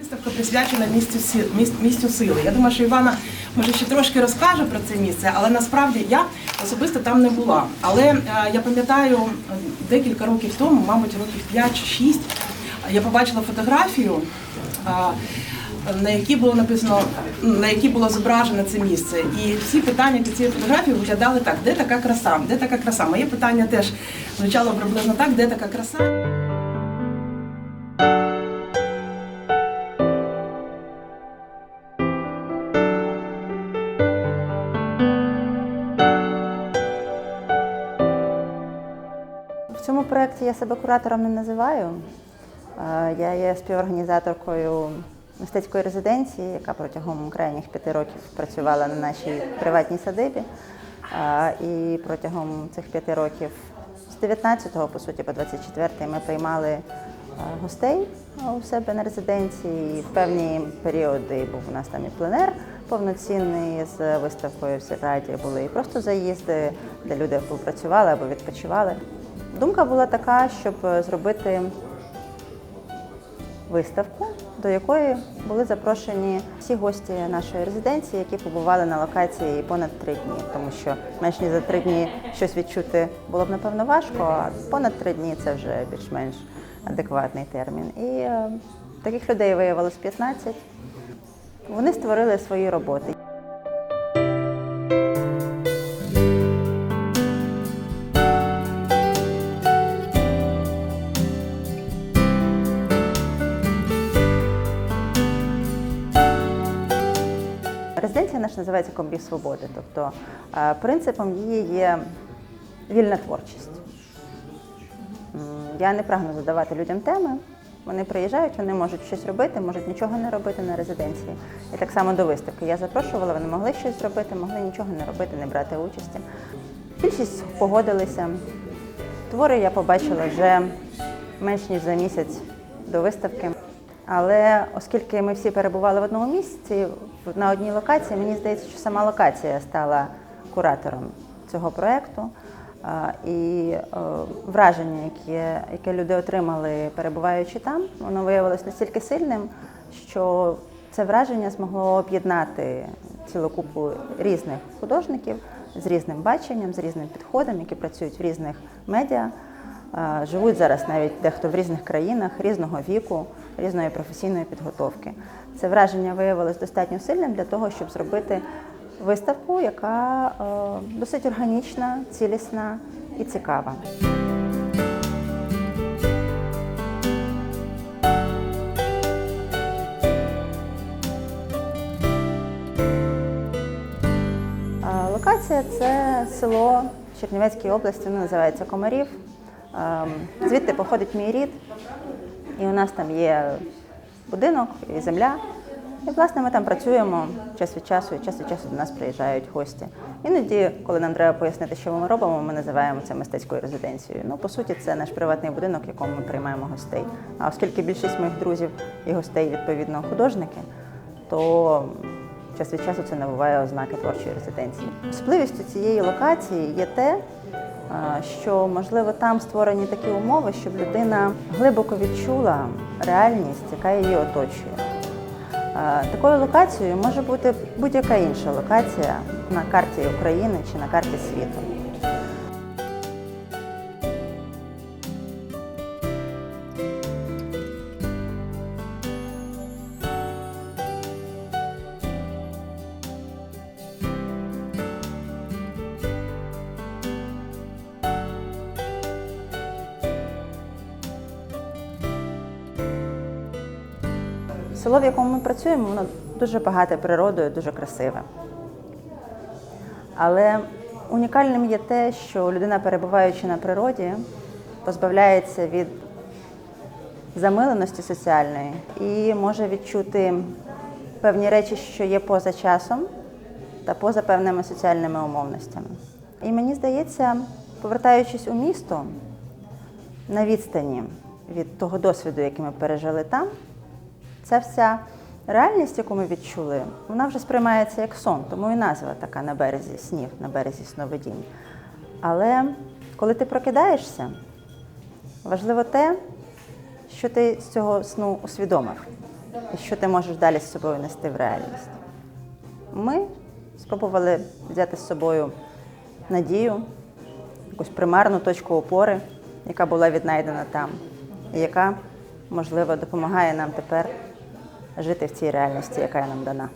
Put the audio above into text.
Виставка присвячена місцю місцю сили. Я думаю, що Івана може ще трошки розкаже про це місце, але насправді я особисто там не була. Але е, я пам'ятаю е, декілька років тому, мабуть, років 5 чи 6, я побачила фотографію. е, На якій було написано, на якій було зображено це місце, і всі питання під цією фотографією виглядали так: де така краса? Де така краса? Моє питання теж звучало приблизно так, де така краса? Проєкті я себе куратором не називаю. Е, Я є співорганізаторкою мистецької резиденції, яка протягом крайніх п'яти років працювала на нашій приватній садибі. Е, І протягом цих п'яти років, з 19-го, по суті, по 24-й, ми приймали е, гостей у себе на резиденції. В певні періоди був у нас там і пленер повноцінний з виставкою в Сільраді. Були і просто заїзди, де люди або працювали або відпочивали. Думка була така, щоб зробити виставку, до якої були запрошені всі гості нашої резиденції, які побували на локації понад три дні, тому що менш ніж за три дні щось відчути було б напевно важко, а понад три дні це вже більш-менш адекватний термін. І е, таких людей виявилось 15. Вони створили свої роботи. Називається Комбів Свободи. Тобто е, принципом її є вільна творчість. Я не прагну задавати людям теми. Вони приїжджають, вони можуть щось робити, можуть нічого не робити на резиденції. І так само до виставки. Я запрошувала, вони могли щось зробити, могли нічого не робити, не брати участі. Більшість погодилися. Твори я побачила вже менш ніж за місяць до виставки. Але оскільки ми всі перебували в одному місці, на одній локації, мені здається, що сама локація стала куратором цього проєкту. І е, враження, яке, яке люди отримали, перебуваючи там, воно виявилось настільки сильним, що це враження змогло об'єднати цілу купу різних художників з різним баченням, з різним підходом, які працюють в різних медіа. Живуть зараз навіть дехто в різних країнах різного віку, різної професійної підготовки. Це враження виявилось достатньо сильним для того, щоб зробити виставку, яка е, досить органічна, цілісна і цікава. Локація це село в Чернівецькій області, воно називається Комарів. Ем, Звідти походить мій рід, і у нас там є будинок і земля. І, власне, ми там працюємо час від часу, і час від часу до нас приїжджають гості. Іноді, коли нам треба пояснити, що ми робимо, ми називаємо це мистецькою резиденцією. Ну, по суті, це наш приватний будинок, в якому ми приймаємо гостей. А оскільки більшість моїх друзів і гостей, відповідно, художники, то час від часу це набуває ознаки творчої резиденції. Особливістю цієї локації є те, що можливо там створені такі умови, щоб людина глибоко відчула реальність, яка її оточує. Такою локацією може бути будь-яка інша локація на карті України чи на карті світу. Село, в якому ми працюємо, воно дуже багате природою, дуже красиве. Але унікальним є те, що людина, перебуваючи на природі, позбавляється від замиленості соціальної і може відчути певні речі, що є поза часом та поза певними соціальними умовностями. І мені здається, повертаючись у місто на відстані від того досвіду, який ми пережили там, Ця вся реальність, яку ми відчули, вона вже сприймається як сон, тому і назва така на березі снів, на березі сновидінь. Але коли ти прокидаєшся, важливо те, що ти з цього сну усвідомив і що ти можеш далі з собою нести в реальність. Ми спробували взяти з собою надію, якусь примарну точку опори, яка була віднайдена там, і яка можливо допомагає нам тепер жити в цій реальності, яка нам дана.